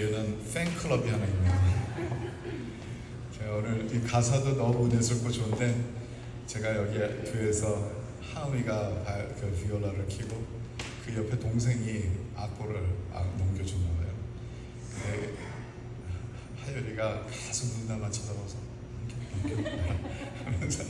교회는 팬클럽이 하나 있네요. 제가 오늘 이 가사도 너무 내술고 좋은데 제가 여기 교회에서 하은이가 그 비올라를 키고 그 옆에 동생이 악보를 넘겨줬나 봐요. 근데 하율이가 가슴 눈나만 쳐다봐서 하면서